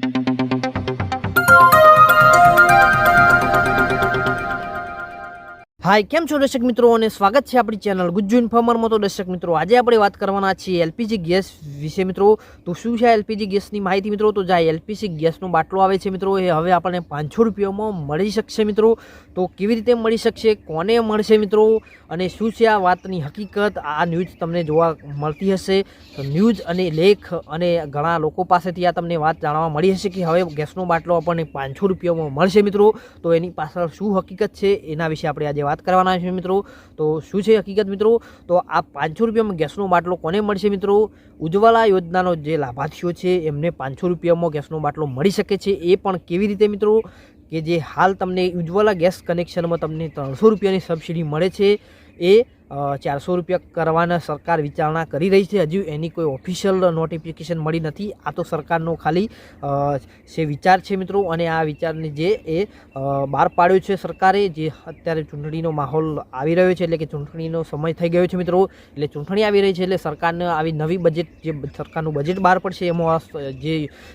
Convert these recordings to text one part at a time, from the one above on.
Thank you. હાય, કેમ છો દર્શક મિત્રો અને સ્વાગત છે આપણી ચેનલ ગુજ્જુ ઇન્ફોર્મરમાં તો દર્શક મિત્રો, આજે આપણે વાત કરવાના છીએ એલપીજી ગેસ વિશે મિત્રો. તો શું છે એલપીજી ગેસની માહિતી મિત્રો? તો જ્યાં એલપીજી ગેસનો બાટલો આવે છે મિત્રો, એ હવે આપણને પાંચસો રૂપિયામાં મળી શકશે મિત્રો. તો કેવી રીતે મળી શકશે? કોને મળશે મિત્રો? અને શું છે આ વાતની હકીકત? આ ન્યૂઝ તમને જોવા મળતી હશે. ન્યૂઝ અને લેખ અને ઘણા લોકો પાસેથી આ તમને વાત જાણવા મળી હશે કે હવે ગેસનો બાટલો આપણને પાંચસો રૂપિયામાં મળશે મિત્રો. તો એની પાછળ શું હકીકત છે? એના વિશે આપણે આજે વાત કરવાના છે મિત્રો. તો શું છે હકીકત મિત્રો? તો આ પાંચસો રૂપિયામાં ગેસનો બાટલો કોને મળશે મિત્રો? ઉજ્જવલા યોજનાનો જે લાભાર્થીઓ છે, એમને પાંચસો રૂપિયામાં ગેસનો બાટલો મળી શકે છે. એ પણ કેવી રીતે મિત્રો? કે જે હાલ તમને ઉજ્જવલા ગેસ કનેક્શનમાં તમને ત્રણસો રૂપિયાની સબસિડી મળે છે. એ ચારસો રૂપિયા કરવાના સરકાર વિચારણા કરી રહી છે. હજુ એની કોઈ ઓફિશિયલ નોટિફિકેશન મળી નથી. આ તો સરકારનો ખાલી છે વિચાર છે મિત્રો, અને આ વિચારને જે એ બહાર પાડ્યો છે સરકારે, જે અત્યારે ચૂંટણીનો માહોલ આવી રહ્યો છે, એટલે કે ચૂંટણીનો સમય થઈ ગયો છે મિત્રો, એટલે ચૂંટણી આવી રહી છે, એટલે સરકારને આવી નવી બજેટ જે સરકારનું બજેટ બહાર પડશે, એમાં જે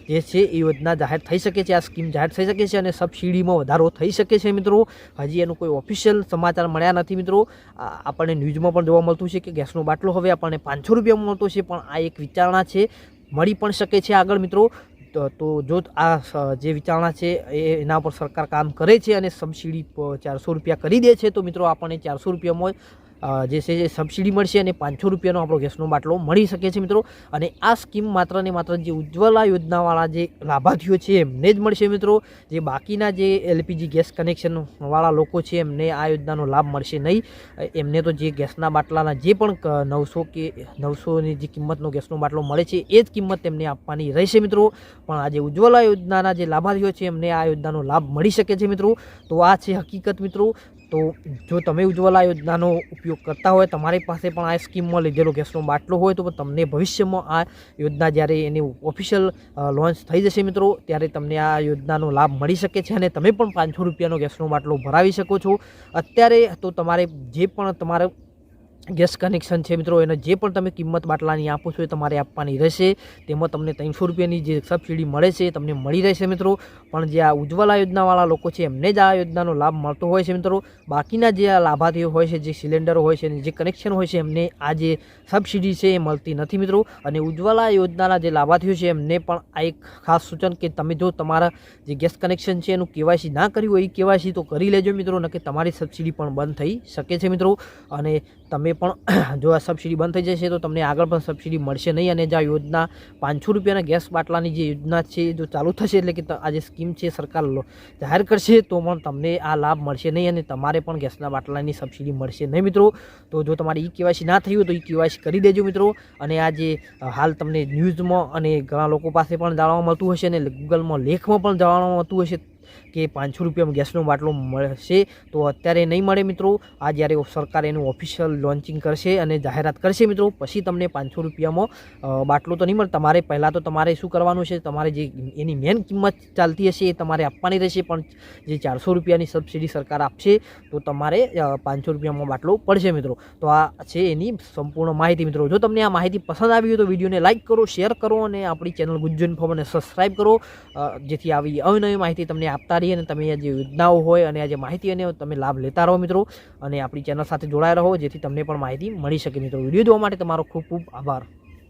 જે છે એ યોજના જાહેર થઈ શકે છે, આ સ્કીમ જાહેર થઈ શકે છે, અને સબસિડીમાં વધારો થઈ શકે છે મિત્રો. હજી એનું કોઈ ઓફિશિયલ સમાચાર મળ્યા નથી મિત્રો. આપણને ન્યૂઝમાં પણ જોવા મળતું છે કે ગેસનો બાટલો હવે આપણને પાંચસો રૂપિયામાં મળતો છે, પણ આ એક વિચારણા છે. મળી પણ શકે છે આગળ, મિત્રો. તો જો આ જે વિચારણા છે એના પર સરકાર કામ કરે છે અને સબસિડી ચારસો રૂપિયા કરી દે છે, તો મિત્રો આપણને ચારસો રૂપિયામાં જે છે, એ સબસિડી મળશે અને પાંચસો રૂપિયાનો આપણો ગેસનો બાટલો મળી શકે છે મિત્રો. અને આ સ્કીમ માત્ર ને માત્ર જે ઉજ્જવલા યોજનાવાળા જે લાભાર્થીઓ છે, એમને જ મળશે મિત્રો. જે બાકીના જે એલપીજી ગેસ કનેક્શનવાળા લોકો છે, એમને આ યોજનાનો લાભ મળશે નહીં. એમને તો જે ગેસના બાટલાના જે પણ નવસો કે નવસોની જે કિંમતનો ગેસનો બાટલો મળે છે, એ જ કિંમત તેમને આપવાની રહેશે મિત્રો. પણ આજે ઉજ્જવલા યોજનાના જે લાભાર્થીઓ છે, એમને આ યોજનાનો લાભ મળી શકે છે મિત્રો. તો આ છે હકીકત મિત્રો. તો જો તમે ઉજ્જવલા યોજનાનો ઉપયોગ કરતા હોય, તમારી પાસે પણ આ સ્કીમમાં લીધેલો ગેસનો બાટલો હોય, તો તમને ભવિષ્યમાં આ યોજના જ્યારે એની ઓફિશિયલ લોન્ચ થઈ જશે મિત્રો, ત્યારે તમને આ યોજનાનો લાભ મળી શકે છે અને તમે પણ પાંચસો રૂપિયાનો ગેસનો બાટલો ભરાવી શકો છો. અત્યારે તો તમારે જે પણ તમારે ગેસ કનેક્શન છે મિત્રો, એને જે પણ તમે કિંમત બાટલાની આપો છો એ તમારે આપવાની રહેશે. તેમાં તમને ત્રણસો રૂપિયાની જે સબસિડી મળે છે તમને મળી રહેશે મિત્રો. પણ જે આ ઉજ્જવલા યોજનાવાળા લોકો છે, એમને જ આ યોજનાનો લાભ મળતો હોય છે મિત્રો. બાકીના જે લાભાર્થીઓ હોય છે, જે સિલિન્ડરો હોય છે અને જે કનેક્શન હોય છે, એમને આ જે સબસિડી છે એ મળતી નથી મિત્રો. અને ઉજ્જવલા યોજનાના જે લાભાર્થીઓ છે, એમને પણ આ એક ખાસ સૂચન કે તમે જો તમારા જે ગેસ કનેક્શન છે એનું કેવાયસી ના કર્યું હોય એ કેવાયસી તો કરી લેજો મિત્રો નકે તમારી સબસિડી પણ બંધ થઈ શકે છે મિત્રો. અને તમે પણ જો આ સબસિડી બંધ થઈ જશે, તો તમને આગળ પણ સબસિડી મળશે નહીં. અને જે આ યોજના પાંચસો રૂપિયાના ગેસ બાટલાની જે યોજના છે જો ચાલુ થશે એટલે કે આ જે સ્કીમ છે સરકાર જાહેર કરશે, તો પણ તમને આ લાભ મળશે નહીં અને તમારે પણ ગેસના બાટલાની સબસિડી મળશે નહીં મિત્રો. તો જો તમારે ઈ કેવાયસી ના થઈ હોય તો ઈ કેવાયસી કરી દેજો મિત્રો. અને આ જે હાલ તમને ન્યૂઝમાં અને ઘણા લોકો પાસે પણ જાણવા મળતું હશે અને ગૂગલમાં લેખમાં પણ જાણવા મળતું હશે. કે પાંચસો રૂપિયામાં ગેસનો બાટલો મળશે તો અત્યારે નહીં મળે મિત્રો. આ જ્યારે સરકાર એનું ઓફિશિયલ લોન્ચિંગ કરશે અને જાહેરાત કરશે મિત્રો, પછી તમને પાંચસો રૂપિયામાં બાટલો તો નહીં મળે. તમારે પહેલાં તો તમારે શું કરવાનું છે? તમારે જે એની મેન કિંમત ચાલતી હશે એ તમારે આપવાની રહેશે, પણ જે ચારસો રૂપિયાની સબસિડી સરકાર આપશે, તો તમારે પાંચસો રૂપિયામાં બાટલો પડશે મિત્રો. તો આ છે એની સંપૂર્ણ માહિતી મિત્રો. જો તમને આ માહિતી પસંદ આવી હોય તો વિડીયોને લાઇક કરો શેર કરો અને આપણી ચેનલ ગુજ્જુ ઇન્ફોર્મને સબસ્ક્રાઈબ કરો. જેથી આવી અવનવી માહિતી તમને આપતા રહીએ અને તમે આ જે યોજનાઓ હોય અને આ જે માહિતી અને તમે લાભ લેતા રહો મિત્રો અને આપણી ચેનલ સાથે જોડાયા રહો જેથી તમને પણ માહિતી મળી શકે મિત્રો. વીડિયો જોવા માટે તમારો ખૂબ ખૂબ આભાર.